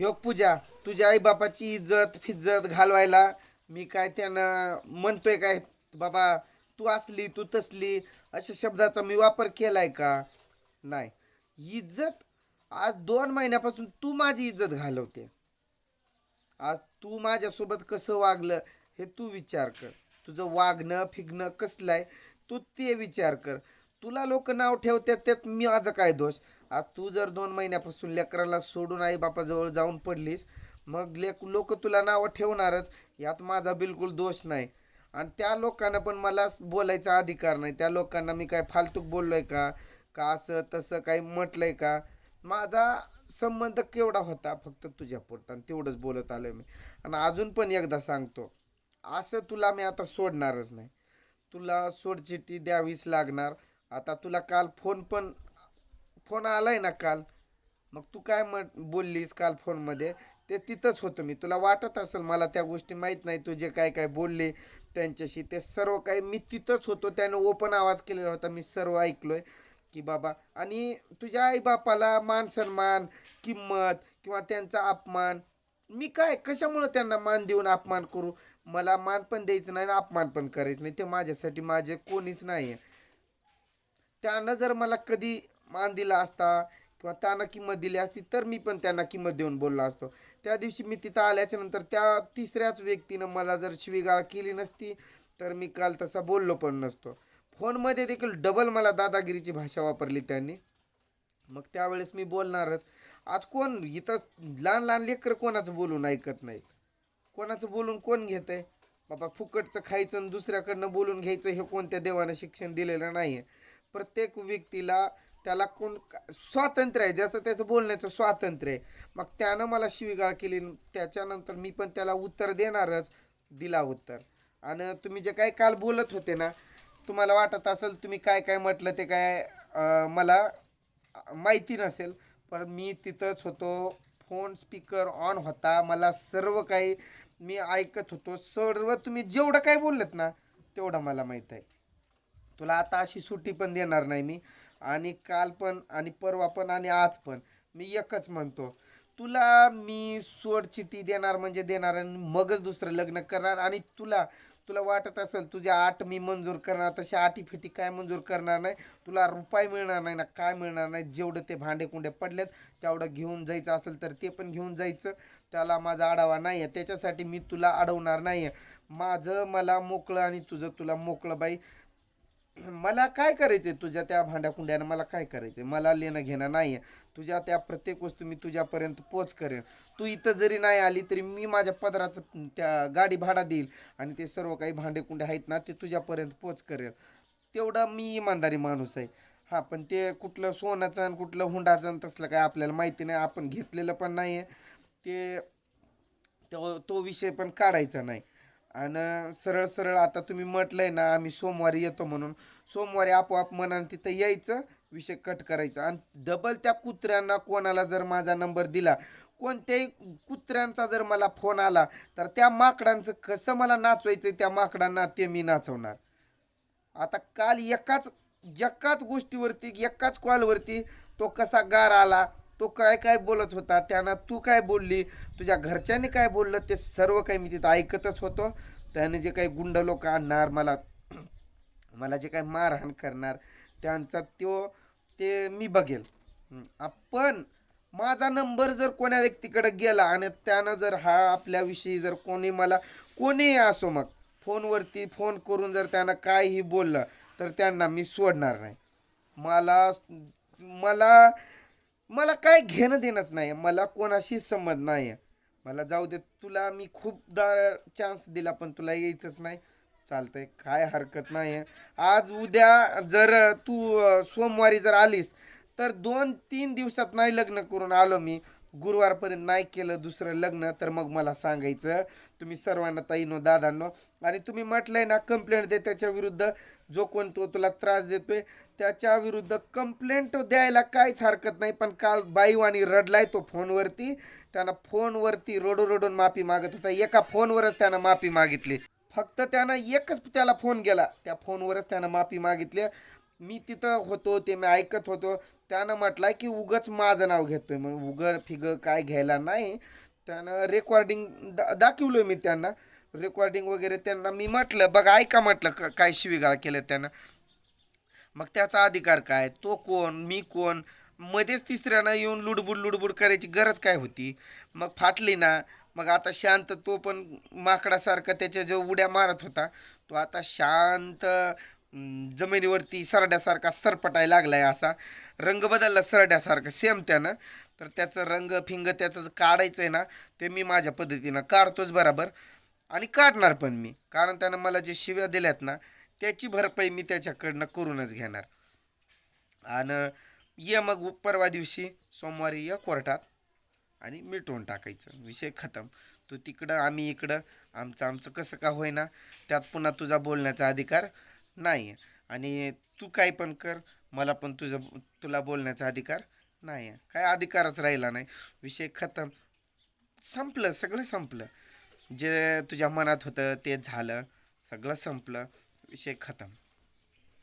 ह्यो पूजा तुझ्या आईबापाची इज्जत फिज्जत घालवायला मी काय त्यानं म्हणतोय काय? बाबा तू असली तू तसली अशा शब्दाचा मी वापर केलाय का? नाही. इज्जत आज दोन महिन्यापासून तू माझी इज्जत घालवते. आज तू माझ्यासोबत कसं वागलं हे तू विचार कर. तुझं वागणं फिगणं कसलं आहे तू ते विचार कर. तुला लोक नाव ठेवतात त्यात मी माझं काय दोष? आज तू जर दोन महिन्यापासून लेकराला सोडून आई बापाजवळ जाऊन पडलीस मग लेक लोक तुला नावं ठेवणारच. यात माझा बिलकुल दोष नाही. आणि त्या लोकांना पण मला बोलायचा अधिकार नाही. त्या लोकांना मी काय फालतूक बोललोय का? का असं तसं काही म्हटलंय का? माझा संबंध केवढा होता फक्त तुझ्या पुरता आणि तेवढंच बोलत आलोय मी. आणि अजून पण एकदा सांगतो असं तुला मी आता सोडणारच नाही. तुला सोडचिठ्ठी द्यावीच लागणार. आता तुला काल फोन पण फोन आलाय ना काल. मग तू काय म्हण बोललीस काल फोनमध्ये? ते तिथंच होतं मी. तुला वाटत असेल मला त्या गोष्टी माहीत नाही तू जे काय काय बोलले त्यांच्याशी ते सर्व काही मी तिथंच होतो. त्यानं ओपन आवाज केलेला होता मी सर्व ऐकलोय की बाबा. आणि तुझ्या आईबापाला मान सन्मान किंमत किंवा त्यांचा अपमान मी काय कशामुळं त्यांना मान देऊन अपमान करू? मला मान पण द्यायचं नाही आणि अपमान पण करायचं नाही. ते माझ्यासाठी माझे कोणीच नाही आहे त्यानं जर मला कधी मान दिला असता किंवा त्यांना किंमत दिली असती तर मी पण त्यांना किंमत देऊन बोललो असतो. त्या दिवशी मी तिथं आल्याच्यानंतर त्या तिसऱ्याच व्यक्तीनं मला जर शिवीगाळ केली नसती तर मी काल तसा बोललो पण नसतो. फोनमध्ये देखील डबल मला दादागिरीची भाषा वापरली त्यांनी. मग त्यावेळेस मी बोलणारच. आज कोण इथं लहान लहान लेकर कोणाचं बोलून ऐकत नाहीत? कोणाचं बोलून कोण घेत आहे बाबा फुकटचं खायचं आणि दुसऱ्याकडनं बोलून घ्यायचं हे कोणत्या देवानं शिक्षण दिलेलं नाही आहे प्रत्येक व्यक्तीला त्याला कोण स्वातंत्र्य आहे ज्याचं त्याचं बोलण्याचं स्वातंत्र्य आहे. मग त्यानं मला शिवीगाळ केली त्याच्यानंतर मी पण त्याला उत्तर देणारच दिला उत्तर. आणि तुम्ही जे काय काल बोलत होते ना तुम्हाला वाटत असेल तुम्ही काय काय म्हटलं ते काय मला माहिती नसेल पण मी तिथंच होतो फोन स्पीकर ऑन होता मला सर्व काही मी ऐकत होतो सर्व तुम्ही जेवढं काय बोललेत ना तेवढं मला माहीत आहे. तुला आता अशी सुट्टी पण देणार नाही मी. आणि काल पण आणि परवा पण आणि आज पण. मी एकच म्हणतो तुला मी सोड चिठ्ठी देणार म्हणजे देणार आणि मगच दुसरं लग्न करणार आणि तुला तुला वाटत असेल तुझ्या आठ मी मंजूर करणार तशी आटीफिटी काय मंजूर करणार नाही. तुला रुपाय मिळणार नाही ना काय मिळणार नाही. जेवढं ते भांडे कुंडे पडलेत तेवढं घेऊन जायचं असेल तर ते पण घेऊन जायचं. त्याला माझा आढावा नाही आहे त्याच्यासाठी मी तुला अडवणार नाही आहे माझं मला मोकळं आणि तुझं तुला मोकळं बाई. मला काय करायचंय तुझ्या त्या भांड्याकुंड्यानं मला काय करायचंय? मला लेणं घेणं नाही आहे तुझ्या त्या प्रत्येक वस्तू मी तुझ्यापर्यंत पोच करेन. तू इथं जरी नाही आली तरी मी माझ्या पदराचं त्या गाडी भाडा देईल आणि ते सर्व काही भांडेकुंडे आहेत ना ते तुझ्यापर्यंत पोच करेन तेवढा मी इमानदारी माणूस आहे. हां पण ते कुठलं सोन्याचं आणि कुठलं हुंडाचं आणि तसलं काय आपल्याला माहिती नाही. आपण घेतलेलं पण नाही आहे ते तो तो विषय पण काढायचा नाही. आणि सरळ सरळ आता तुम्ही म्हटलंय ना आम्ही सोमवारी येतो म्हणून. सोमवारी आपोआप मनानं तिथं यायचं विषय कट करायचा. आणि डबल त्या कुत्र्यांना कोणाला जर माझा नंबर दिला कोणत्याही कुत्र्यांचा जर मला फोन आला तर त्या माकडांचं कसं मला नाचवायचं त्या माकडांना ते मी नाचवणार. आता काल एकाच एकाच गोष्टीवरती एकाच कॉलवरती तो कसा गार आला तो काय काय बोलत होता त्यांना तू काय बोलली तुझ्या घरच्यांनी काय बोललं ते सर्व काही मी तिथं ऐकतच होतो. त्याने जे काही गुंड लोक आणणार मला मला जे काही मारहाण करणार त्यांचा तो ते मी बघेल. पण आपण माझा नंबर जर कोण्या व्यक्तीकडे गेला आणि त्यानं जर हा आपल्याविषयी जर कोणी मला कोणीही असो मग फोनवरती फोन करून जर त्यानं काहीही बोललं तर त्यांना मी सोडणार नाही. मला मला मला काय घेणं देणंच नाही मला कोणाशी संबंध नाही आहे मला जाऊ दे तुला मी खूपदा चान्स दिला पण तुला यायचंच नाही. चालतंय काय हरकत नाही आहे आज उद्या जर तू सोमवारी जर आलीस तर दोन तीन दिवसात नाही लग्न करून आलो मी. गुरुवारपर्यंत नाही केलं दुसरं लग्न तर मग मला सांगायचं तुम्ही सर्वांना ताईनो दादांनो आणि तुम्ही म्हटलंय ना कंप्लेंट दे त्याच्या विरुद्ध जो कोण तो तुला त्रास देतोय त्याच्या विरुद्ध कंप्लेंट द्यायला काहीच हरकत नाही पण काल बाईवानी रडलाय तो फोनवरती त्यानं फोनवरती रडू रडून माफी मागत होता एका फोनवरच त्यानं माफी मागितली. फक्त त्यानं एकच त्याला फोन गेला त्या फोनवरच त्यानं माफी मागितली मी तिथं होतो ते मी ऐकत होतो. त्यानं म्हटलं की उगच माझं नाव घेतोय म्हणून उगर फिग काय घ्यायला नाही. त्यानं रेकॉर्डिंग दा दाखवलं मी त्यांना. रेकॉर्डिंग वगैरे त्यांना मी म्हटलं बघा ऐका म्हटलं काय शिवीगाळ केलं त्यानं. मग त्याचा अधिकार काय? तो कोण? मी कोण? मध्येच तिसऱ्यानं येऊन लुडबुड लुडबुड करायची गरज काय होती? मग फाटली ना. मग आता शांत तो पण माकडासारखा त्याच्या जो उड्या मारत होता. तो आता शांत जमिनीवरती सरड्यासारखा सरपटायला लागलाय असा. रंग बदलला सरड्यासारखा सेम त्यानं. तर त्याचं रंग फिंग त्याचं काढायचं आहे ना ते मी माझ्या पद्धतीनं काढतोच बराबर. आणि काढणार पण मी. कारण त्यानं मला जे शिव्या दिल्यात ना त्याची भरपाई मी त्याच्याकडनं करूनच घेणार. आणि ये मग परवा दिवशी सोमवारी या कोर्टात आणि मिटवून टाकायचं. विषय खतम. तू तिकडं आम्ही इकडं. आमचं आमचं कसं का होईना त्यात पुन्हा तुझा बोलण्याचा अधिकार नाही. आहे आणि तू काय पण कर मला पण तुझं तुला बोलण्याचा अधिकार नाही. आहे काय अधिकारच राहिला नाही. विषय खतम. संपलं सगळं संपलं. जे तुझ्या मनात होतं ते झालं. सगळं संपलं. विषय खतम.